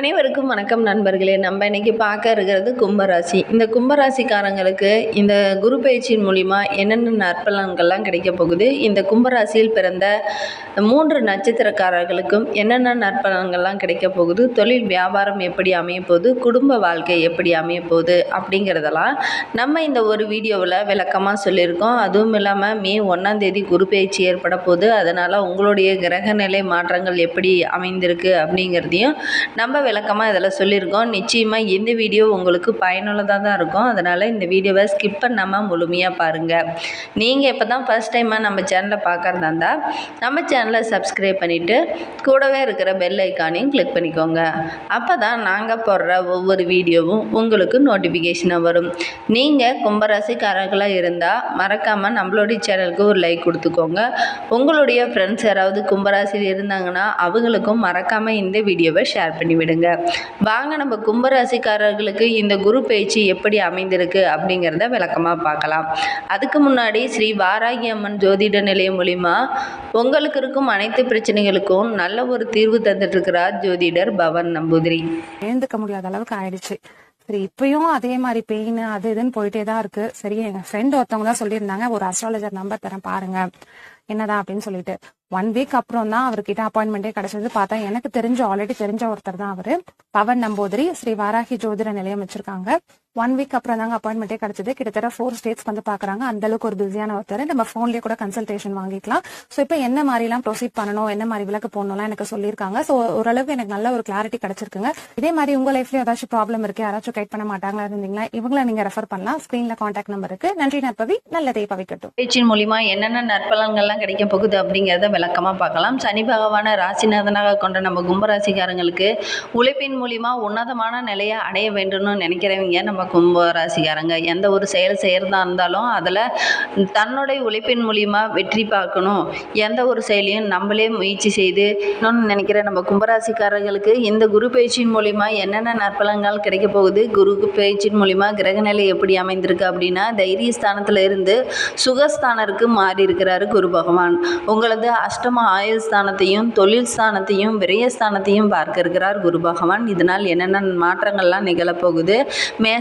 அனைவருக்கும் வணக்கம் நண்பர்களே. நம்ம இன்னைக்கு பார்க்க இருக்கிறது கும்பராசி. இந்த கும்பராசிக்காரங்களுக்கு இந்த குரு பயிற்சியின் மூலிமா என்னென்ன நற்பலன்கள்லாம் கிடைக்க போகுது? இந்த கும்பராசியில் பிறந்த மூன்று நட்சத்திரக்காரர்களுக்கும் என்னென்ன நற்பலன்கள்லாம் கிடைக்க போகுது? தொழில் வியாபாரம் எப்படி அமைய போகுது? குடும்ப வாழ்க்கை எப்படி அமைய போகுது? அப்படிங்கிறதெல்லாம் நம்ம இந்த ஒரு வீடியோவில் விளக்கமாக சொல்லியிருக்கோம். அதுவும் இல்லாமல் மே ஒன்றாம் தேதி குரு பயிற்சி ஏற்பட போகுது. அதனால் உங்களுடைய கிரகநிலை மாற்றங்கள் எப்படி அமைந்திருக்கு அப்படிங்கிறதையும் நம்ம விளக்கமாக இதில் சொல்லியிருக்கோம். நிச்சயமாக இந்த வீடியோ உங்களுக்கு பயனுள்ளதாக தான் இருக்கும். அதனால் இந்த வீடியோவை ஸ்கிப் பண்ணாமல் முழுமையாக பாருங்கள் நீங்கள் இப்போ தான் ஃபஸ்ட் டைமாக நம்ம சேனலை பார்க்குறதா இருந்தால் நம்ம சேனலை சப்ஸ்கிரைப் பண்ணிவிட்டு கூடவே இருக்கிற பெல் ஐக்கானையும் கிளிக் பண்ணிக்கோங்க. அப்போ தான் நாங்கள் போடுற ஒவ்வொரு வீடியோவும் உங்களுக்கு நோட்டிஃபிகேஷனாக வரும். நீங்கள் கும்பராசிக்காரர்களாக இருந்தால் மறக்காமல் நம்மளுடைய சேனலுக்கு ஒரு லைக் கொடுத்துக்கோங்க. உங்களுடைய ஃப்ரெண்ட்ஸ் யாராவது கும்பராசியில் இருந்தாங்கன்னா அவங்களுக்கும் மறக்காமல் இந்த வீடியோவை ஷேர் பண்ணிவிடுங்க. சொல்லிடுங்க வாங்க நம்ம கும்பராசிக்காரர்களுக்கு இந்த குரு பயிற்சி எப்படி அமைந்திருக்கு அப்படிங்கிறத விளக்கமாக பார்க்கலாம். அதுக்கு முன்னாடி ஸ்ரீ வாராகி அம்மன் ஜோதிட நிலையம் மூலிமா உங்களுக்கு இருக்கும் அனைத்து பிரச்சனைகளுக்கும் நல்ல ஒரு தீர்வு தந்துட்டு இருக்கிறார் ஜோதிடர் பவன் நம்பூதிரி. எழுந்துக்க முடியாத அளவுக்கு ஆயிடுச்சு. சரி இப்பயும் அதே மாதிரி பெயின் அது இதுன்னு போயிட்டே தான் இருக்கு. சரி எங்க ஃப்ரெண்ட் ஒருத்தவங்க தான் சொல்லியிருந்தாங்க ஒரு அஸ்ட்ராலஜர் நம்பர் தரேன் பாருங்க. என்னடா? அப்படின்னு சொல்லிட்டு. ஒன் வீக் அப்புறம் தான் அவர்கிட்ட அப்பாயின்மெண்ட்டே கிடைச்சது. பார்த்தா எனக்கு தெரிஞ்ச ஆல்ரெடி தெரிஞ்ச ஒருத்தர் தான் அவரு. பவன் நம்பூதிரி ஸ்ரீ வாராகி ஜோதிட நிலையம் வச்சிருக்காங்க. ஒன் வீக் அப்புறம் தாங்க அப்பாயின்மெண்ட்டே கிடைச்சது. கிட்டத்தட்ட ஃபோர் ஸ்டேட்ஸ் வந்து பாக்குறாங்க. அந்த அளவுக்கு ஒரு பிஸியான ஒருத்தர். நம்ம போன்லயே கூட கன்சல்டேஷன் வாங்கிக்கலாம். ஸோ இப்போ என்ன மாதிரி எல்லாம் ப்ரொசீட் பண்ணணும்? என்ன மாதிரி விளக்கு போடணும்லாம் எனக்கு சொல்லியிருக்காங்க. ஸோ ஓரளவுக்கு எனக்கு நல்ல ஒரு கிளாரிட்டி கிடைச்சிருக்குங்க. இதே மாதிரி உங்க லைஃப்ல ஏதாச்சும் ப்ராப்ளம் இருக்கு யாராச்சும் கைட் பண்ண மாட்டாங்களா இருந்தீங்களா? இவங்களை நீங்க ரெஃபர் பண்ணலாம். ஸ்கிரீன்ல கான்டாக்ட் நம்பர் இருக்கு. நன்றி நற்பவி. நல்லதை பவிக்கட்டும். பேச்சின் மூலியமா என்னென்ன நற்பலன்கள்லாம் கிடைக்க போகுது அப்படிங்கிறத விளக்கமாக பார்க்கலாம். சனி பகவான ராசிநாதனாக கொண்ட நம்ம கும்பராசிக்காரங்களுக்கு உழைப்பின் மூலியமா உன்னதமான நிலையை அடைய வேண்டும்னு நினைக்கிறவங்க நம்ம கும்பராசிக்காரங்க எந்த ஒரு செயல் செய்கிறதா இருந்தாலும் அதில் தன்னுடைய உழைப்பின் மூலிமா வெற்றி பார்க்கணும். எந்த ஒரு செயலையும் நம்மளே முயற்சி செய்து இன்னொன்று நினைக்கிறேன் நம்ம கும்பராசிக்காரர்களுக்கு இந்த குரு பயிற்சியின் மூலிமா என்னென்ன நற்பலன்கள் கிடைக்க போகுது குரு பயிற்சியின் மூலிமா கிரகநிலை எப்படி அமைந்திருக்கு அப்படின்னா தைரிய ஸ்தானத்தில் இருந்து சுகஸ்தானருக்கு மாறி இருக்கிறாரு குரு பகவான். உங்களது அஷ்டம ஆயுள் ஸ்தானத்தையும் தொழில் ஸ்தானத்தையும் விரயஸ்தானத்தையும் பார்க்க இருக்கிறார் குரு பகவான். இதனால் என்னென்ன மாற்றங்கள்லாம் நிகழப்போகுது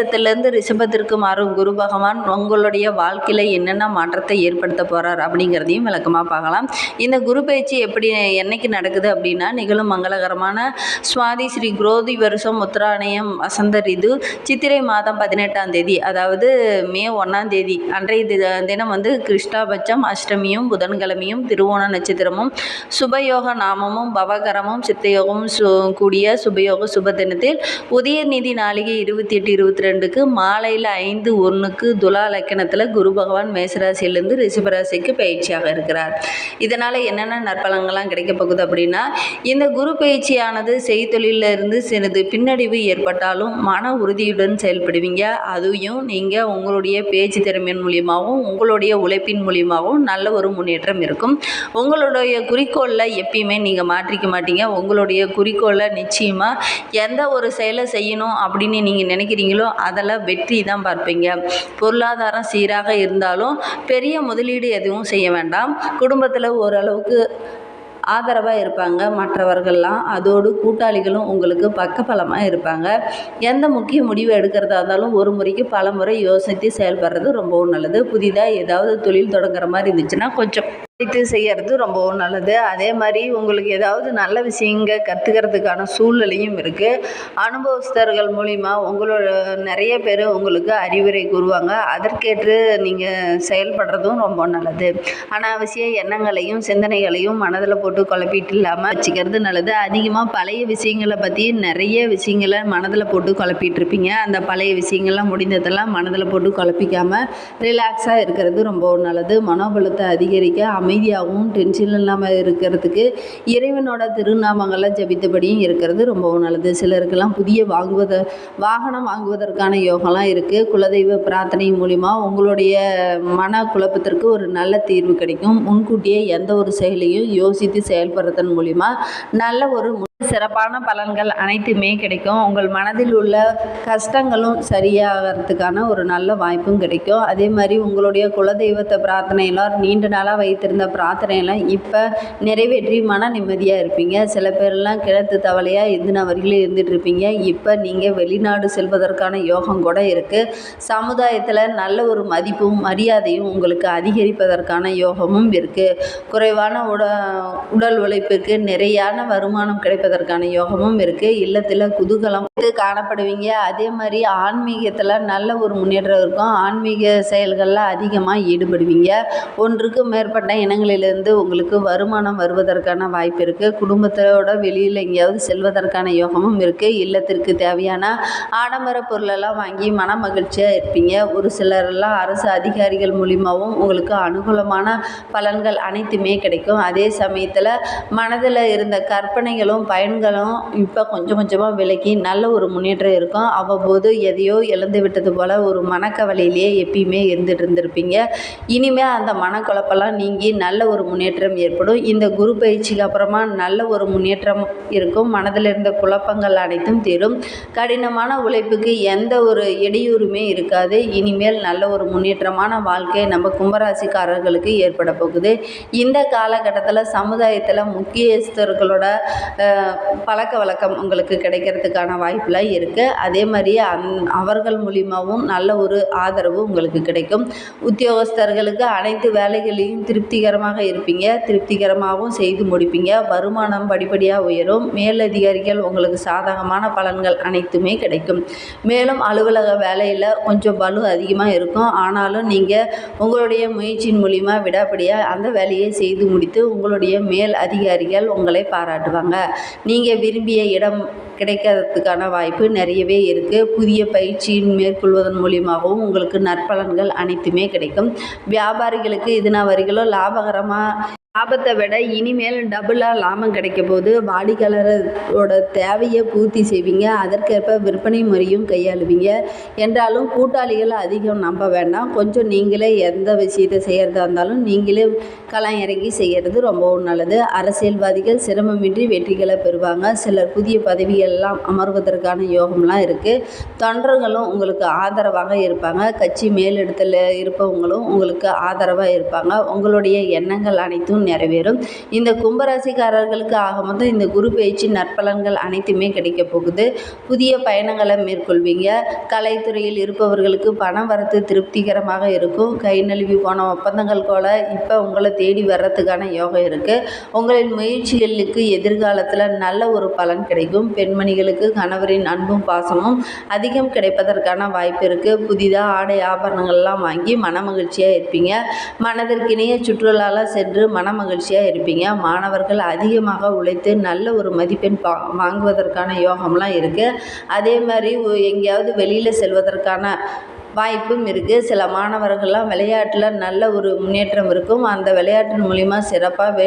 மேசத்திலிருந்து ரிஷபத்திற்கு மாறும் குரு பகவான் உங்களுடைய வாழ்க்கையில் என்னென்ன மாற்றத்தை ஏற்படுத்த போகிறார் அப்படிங்கிறதையும் விளக்கமாக பார்க்கலாம். இந்த குரு பயிற்சி எப்படி என்னைக்கு நடக்குது அப்படின்னா நிகழும் மங்களகரமான சுவாதி ஸ்ரீ குரோதி வருஷம் உத்தராயணம் வசந்த ரிது சித்திரை மாதம் பதினெட்டாம் தேதி அதாவது மே ஒன்றாம் தேதி. அன்றைய தி- தினம் வந்து கிருஷ்ணாபட்சம் அஷ்டமியும் புதன்கிழமையும் திருவோண நட்சத்திரமும் சுபயோக நாமமும் பவகரமும் சித்தயோகமும் சு கூடிய சுபயோக சுப தினத்தில் உதயநிதி நாளிகை இருபத்தி எட்டு இருபத்தி ரெண்டுக்கு மாலையில் ஐந்து ஒன்றுக்கு துலா லக்கணத்தில் குரு பகவான் மேசராசியிலேருந்து ரிஷபராசிக்கு பயிற்சியாக இருக்கிறார். இதனால் என்னென்ன நற்பலங்கள்லாம் கிடைக்க போகுது அப்படின்னா இந்த குரு பயிற்சியானது செய்தொழிலிருந்து சிறிது பின்னடைவு ஏற்பட்டாலும் மன உறுதியுடன் செயல்படுவீங்க. அதையும் நீங்கள் உங்களுடைய பேச்சு திறமையின் மூலியமாகவும் உங்களுடைய உழைப்பின் மூலியமாகவும் நல்ல ஒரு முன்னேற்றம் இருக்கும். உங்களுடைய குறிக்கோளில் எப்பயுமே நீங்கள் மாற்றிக்க மாட்டீங்க. உங்களுடைய குறிக்கோளை நிச்சயமாக எந்த ஒரு செயலை செய்யணும் அப்படின்னு நீங்கள் நினைக்கிறீங்களோ அதில் வெற்றி தான் பார்ப்பீங்க. பொருளாதாரம் சீராக இருந்தாலும் பெரிய முதலீடு எதுவும் செய்ய வேண்டாம். குடும்பத்தில் ஓரளவுக்கு ஆதரவாக இருப்பாங்க. மற்றவர்கள்லாம் அதோடு கூட்டாளிகளும் உங்களுக்கு பக்கபலமாக இருப்பாங்க. எந்த முக்கிய முடிவு எடுக்கிறதா இருந்தாலும் ஒரு முறைக்கு பல முறை யோசித்து செயல்படுறது ரொம்பவும் நல்லது. புதிதாக ஏதாவது தொழில் தொடங்குற மாதிரி இருந்துச்சுன்னா கொஞ்சம் யோசித்து செய்கிறது ரொம்பவும் நல்லது. அதே மாதிரி உங்களுக்கு ஏதாவது நல்ல விஷயங்க கற்றுக்கிறதுக்கான சூழ்நிலையும் இருக்குது அனுபவஸ்தர்கள் மூலிமா உங்களோட நிறைய பேர் உங்களுக்கு அறிவுரை கூறுவாங்க. அதற்கேற்று நீங்கள் செயல்படுறதும் ரொம்ப நல்லது. அனாவசிய எண்ணங்களையும் சிந்தனைகளையும் மனதில் போட்டு குழப்பிட்டு இல்லாமல் வச்சுக்கிறது நல்லது. அதிகமாக பழைய விஷயங்களை பற்றி நிறைய விஷயங்களை மனதில் போட்டு குழப்பிட்டு இருப்பீங்க அந்த பழைய விஷயங்கள்லாம் முடிந்ததெல்லாம் மனதில் போட்டு குழப்பிக்காமல் ரிலாக்ஸாக இருக்கிறது ரொம்ப நல்லது. மனோபலத்தை அதிகரிக்க அமைதியாகவும் டென்ஷன் இல்லாமல் இருக்கிறதுக்கு இறைவனோட திருநாமங்களை ஜபித்தபடியும் இருக்கிறது ரொம்பவும் நல்லது. சிலருக்கெல்லாம் புதிய வாங்குவத வாகனம் வாங்குவதற்கான யோகம்லாம் இருக்குது குலதெய்வ பிரார்த்தனை மூலிமா உங்களுடைய மன குழப்பத்திற்கு ஒரு நல்ல தீர்வு கிடைக்கும். முன்கூட்டியே எந்த ஒரு செயலையும் யோசித்து செயல்படுறதன் மூலிமா நல்ல ஒரு சிறப்பான பலன்கள் அனைத்துமே கிடைக்கும். உங்கள் மனதில் உள்ள கஷ்டங்களும் சரியாகிறதுக்கான ஒரு நல்ல வாய்ப்பும் கிடைக்கும். அதே மாதிரி உங்களுடைய குலதெய்வத்தை பிரார்த்தனையெல்லாம் நீண்ட நாளாக வைத்திருந்த பிரார்த்தனையெல்லாம் இப்போ நிறைவேற்றி மன நிம்மதியாக இருப்பீங்க. சில பேர்லாம் கிழத்து தவளையாக எந்தின வரையிலும் இருந்துட்டு இருப்பீங்க. இப்போ நீங்கள் வெளிநாடு செல்வதற்கான யோகம் கூட இருக்குது சமுதாயத்தில் நல்ல ஒரு மதிப்பும் மரியாதையும் உங்களுக்கு அதிகரிப்பதற்கான யோகமும் இருக்குது குறைவான உட உடல் உழைப்புக்கு நிறையான வருமானம் கிடைப்பது கிடைப்பதற்கான யோகமும் இருக்குது இல்லத்தில் குதூகலம் காணப்படுவீங்க. அதே மாதிரி ஆன்மீகத்தில் நல்ல ஒரு முன்னேற்றம் இருக்கும். ஆன்மீக செயல்களில் அதிகமாக ஈடுபடுவீங்க. ஒன்றுக்கு மேற்பட்ட இனங்களிலிருந்து உங்களுக்கு வருமானம் வருவதற்கான வாய்ப்பு இருக்குது குடும்பத்தோட வெளியில் எங்கேயாவது செல்வதற்கான யோகமும் இருக்குது இல்லத்திற்கு தேவையான ஆடம்பர பொருளெல்லாம் வாங்கி மன மகிழ்ச்சியாக இருப்பீங்க. ஒரு சிலரெல்லாம் அரசு அதிகாரிகள் மூலியமாகவும் உங்களுக்கு அனுகூலமான பலன்கள் அனைத்துமே கிடைக்கும். அதே சமயத்தில் மனதில் இருந்த கற்பனைகளும் பயன்களும் இப்போ கொஞ்சம் கொஞ்சமாக விலகி நல்ல ஒரு முன்னேற்றம் இருக்கும். அவ்வப்போது எதையோ இழந்து விட்டது போல் ஒரு மனக்கவலையிலேயே எப்பயுமே இருந்துட்டு இருந்திருப்பீங்க. இனிமேல் அந்த மனக்குழப்பெல்லாம் நீங்கி நல்ல ஒரு முன்னேற்றம் ஏற்படும். இந்த குரு பயிற்சிக்கு அப்புறமா நல்ல ஒரு முன்னேற்றம் இருக்கும். மனதில் இருந்த குழப்பங்கள் அனைத்தும் தீரும். கடினமான உழைப்புக்கு எந்த ஒரு இடையூறுமே இருக்காது. இனிமேல் நல்ல ஒரு முன்னேற்றமான வாழ்க்கை நம்ம கும்பராசிக்காரர்களுக்கு ஏற்பட போகுது. இந்த காலகட்டத்தில் சமுதாயத்தில் முக்கியஸ்தர்களோட பழக்க வழக்கம் உங்களுக்கு கிடைக்கிறதுக்கான வாய்ப்புலாம் இருக்குது அதே மாதிரி அந் அவர்கள் மூலியமாகவும் நல்ல ஒரு ஆதரவு உங்களுக்கு கிடைக்கும். உத்தியோகஸ்தர்களுக்கு அனைத்து வேலைகளையும் திருப்திகரமாக இருப்பீங்க. திருப்திகரமாகவும் செய்து முடிப்பீங்க. வருமானம் படிப்படியாக உயரும். மேலதிகாரிகள் உங்களுக்கு சாதகமான பலன்கள் அனைத்துமே கிடைக்கும். மேலும் அலுவலக வேலையில் கொஞ்சம் பலு அதிகமாக இருக்கும். ஆனாலும் நீங்கள் உங்களுடைய முயற்சியின் மூலிமா விடாப்படியாக அந்த வேலையை செய்து முடித்து உங்களுடைய மேல் அதிகாரிகள் உங்களை பாராட்டுவாங்க. நீங்கள் விரும்பிய இடம் கிடைக்கிறதுக்கான வாய்ப்பு நிறையவே இருக்குது புதிய பயிற்சியின் மேற்கொள்வதன் மூலியமாகவும் உங்களுக்கு நற்பலன்கள் அனைத்துமே கிடைக்கும். வியாபாரிகளுக்கு இதுனா வரைகளும் லாபகரமாக லாபத்தை விட இனிமேல் டபுளாக லாபம் கிடைக்க போது வாடிக்கையாளரோட தேவையை பூர்த்தி செய்வீங்க. அதற்கேற்ப விற்பனை முறையும் கையாளுவீங்க. என்றாலும் கூட்டாளிகளை அதிகம் நம்ப வேண்டாம். கொஞ்சம் நீங்களே எந்த விஷயத்தை செய்கிறதா இருந்தாலும் நீங்களே களம் இறங்கி செய்கிறது ரொம்பவும் நல்லது. அரசியல்வாதிகள் சிரமமின்றி வெற்றிகளை பெறுவாங்க. சிலர் புதிய பதவிகள்லாம் அமர்வதற்கான யோகம்லாம் இருக்குது தொண்டர்களும் உங்களுக்கு ஆதரவாக இருப்பாங்க. கட்சி மேலிடத்தில் இருப்பவங்களும் உங்களுக்கு ஆதரவாக இருப்பாங்க. உங்களுடைய எண்ணங்கள் அனைத்தும் நிறைவேறும். இந்த கும்பராசிக்காரர்களுக்கு ஆக மொத்தம் இந்த குரு பயிற்சி நற்பலன்கள் அனைத்துமே கிடைக்க போகுது. புதிய பயணங்களை மேற்கொள்வீங்க. கலைத்துறையில் இருப்பவர்களுக்கு பணம் வரத்து திருப்திகரமாக இருக்கும். கை நழுவி போன ஒப்பந்தங்கள் போல இப்போ உங்களை தேடி வர்றதுக்கான யோகம் இருக்குது உங்களின் முயற்சிகளுக்கு எதிர்காலத்தில் நல்ல ஒரு பலன் கிடைக்கும். பெண்மணிகளுக்கு கணவரின் அன்பும் பாசமும் அதிகம் கிடைப்பதற்கான வாய்ப்பு இருக்குது புதிதாக ஆடை ஆபரணங்கள்லாம் வாங்கி மன மகிழ்ச்சியாக இருப்பீங்க. மனதிற்கினிய சுற்றுலாலாம் சென்று மன மகிழ்ச்சியாக இருப்பீங்க. மாணவர்கள் அதிகமாக உழைத்து நல்ல ஒரு மதிப்பெண் பா வாங்குவதற்கான யோகம்லாம் இருக்குது அதே மாதிரி எங்கேயாவது வெளியில் செல்வதற்கான வாய்ப்பும் இருக்குது சில மாணவர்கள்லாம் விளையாட்டில் நல்ல ஒரு முன்னேற்றம் இருக்கும். அந்த விளையாட்டின் மூலிமா சிறப்பாக வெ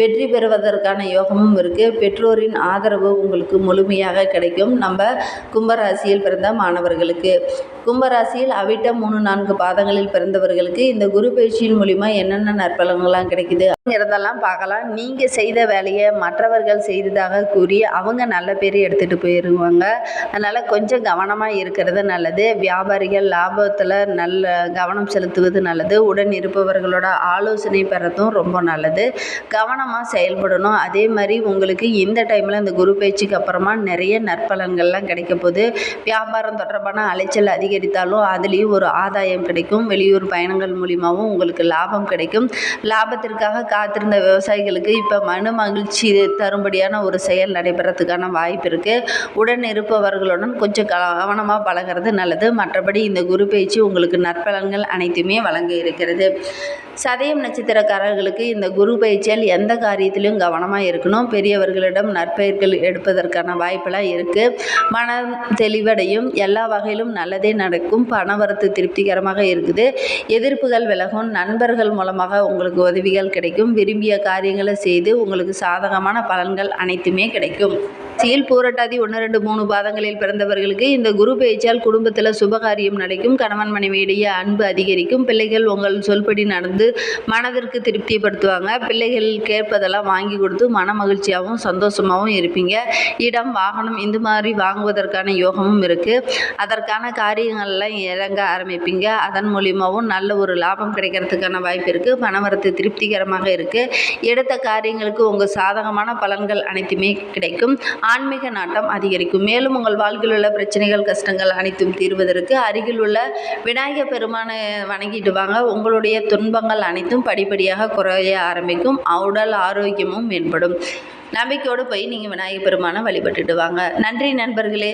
வெற்றி பெறுவதற்கான யோகமும் இருக்குது பெற்றோரின் ஆதரவு உங்களுக்கு முழுமையாக கிடைக்கும். நம்ம கும்பராசியில் பிறந்த மாணவர்களுக்கு. கும்பராசியில் அவிட்ட மூணு நான்கு பாதங்களில் பிறந்தவர்களுக்கு இந்த குரு பயிற்சியின் மூலிமா என்னென்ன நற்பலன்கள்லாம் கிடைக்குது இருக்கிறதெல்லாம் பார்க்கலாம். நீங்கள் செய்த வேலையை மற்றவர்கள் செய்ததாக கூறி அவங்க நல்ல பேர் எடுத்துகிட்டு போயிடுவாங்க அதனால் கொஞ்சம் கவனமாக இருக்கிறது நல்லது. வியாபாரிகள் லாபத்தில் நல்ல கவனம் செலுத்துவது நல்லது. உடன் இருப்பவர்களோட ஆலோசனை பெறதும் ரொம்ப நல்லது. கவனமாக செயல்படணும். அதே மாதிரி உங்களுக்கு இந்த டைமில் இந்த குரு பயிற்சிக்கு அப்புறமா நிறைய நற்பலன்கள்லாம் கிடைக்க போகுது. வியாபாரம் தொடர்பான அலைச்சல் அதிகரித்தாலும் அதுலேயும் ஒரு ஆதாயம் கிடைக்கும். வெளியூர் பயணங்கள் மூலிமாவும் உங்களுக்கு லாபம் கிடைக்கும். லாபத்திற்காக காத்திருந்த விவசாயிகளுக்கு இப்போ மனு மகிழ்ச்சி தரும்படியான ஒரு செயல் நடைபெறத்துக்கான வாய்ப்பு இருக்குது உடன் இருப்பவர்களுடன் கொஞ்சம் கவனமாக பழகிறது நல்லது. மற்றபடி இந்த குரு குரு பயிற்சி உங்களுக்கு நற்பலன்கள் அனைத்துமே வழங்க இருக்கிறது. சதயம் நட்சத்திரக்காரர்களுக்கு இந்த குரு பயிற்சியால் எந்த காரியத்திலும் கவனமாக இருக்கணும். பெரியவர்களிடம் நற்பெயர்கள் எடுப்பதற்கான வாய்ப்பெல்லாம் இருக்குது மனம் தெளிவடையும். எல்லா வகையிலும் நல்லதே நடக்கும். பணவரத்து திருப்திகரமாக இருக்குது. எதிர்ப்புகள் விலகும். நண்பர்கள் மூலமாக உங்களுக்கு உதவிகள் கிடைக்கும். விரும்பிய காரியங்களை செய்து உங்களுக்கு சாதகமான பலன்கள் அனைத்துமே கிடைக்கும். சீல் பூரட்டாதி ஒன்று ரெண்டு மூணு பாதங்களில் பிறந்தவர்களுக்கு இந்த குரு பெயர்ச்சியால் குடும்பத்தில் சுபகாரியம் நடக்கும். கணவன் மனைவியிடையே அன்பு அதிகரிக்கும். பிள்ளைகள் உங்கள் சொல்படி நடந்து மனதிற்கு திருப்திப்படுத்துவாங்க. பிள்ளைகள் கேட்பதெல்லாம் வாங்கி கொடுத்து மன மகிழ்ச்சியாகவும் சந்தோஷமாகவும் இருப்பீங்க. இடம் வாகனம் இந்த மாதிரி வாங்குவதற்கான யோகமும் இருக்குது அதற்கான காரியங்கள்லாம் இறங்க ஆரம்பிப்பீங்க. அதன் மூலியமாகவும் நல்ல ஒரு லாபம் கிடைக்கிறதுக்கான வாய்ப்பு இருக்குது பணவரத்து திருப்திகரமாக இருக்குது எடுத்த காரியங்களுக்கு உங்கள் சாதகமான பலன்கள் அனைத்துமே கிடைக்கும். ஆன்மீக நாட்டம் அதிகரிக்கும். மேலும் உங்கள் வாழ்க்கையில் உள்ள பிரச்சனைகள் கஷ்டங்கள் அனைத்தும் தீர்வதற்கு அருகில் உள்ள விநாயகர் பெருமானை வணங்கிட்டு வாங்க. உங்களுடைய துன்பங்கள் அனைத்தும் படிப்படியாக குறைய ஆரம்பிக்கும். உடல் ஆரோக்கியமும் மேம்படும். நம்பிக்கையோடு போய் நீங்கள் விநாயகர் பெருமானை வழிபட்டுட்டு வாங்க. நன்றி நண்பர்களே.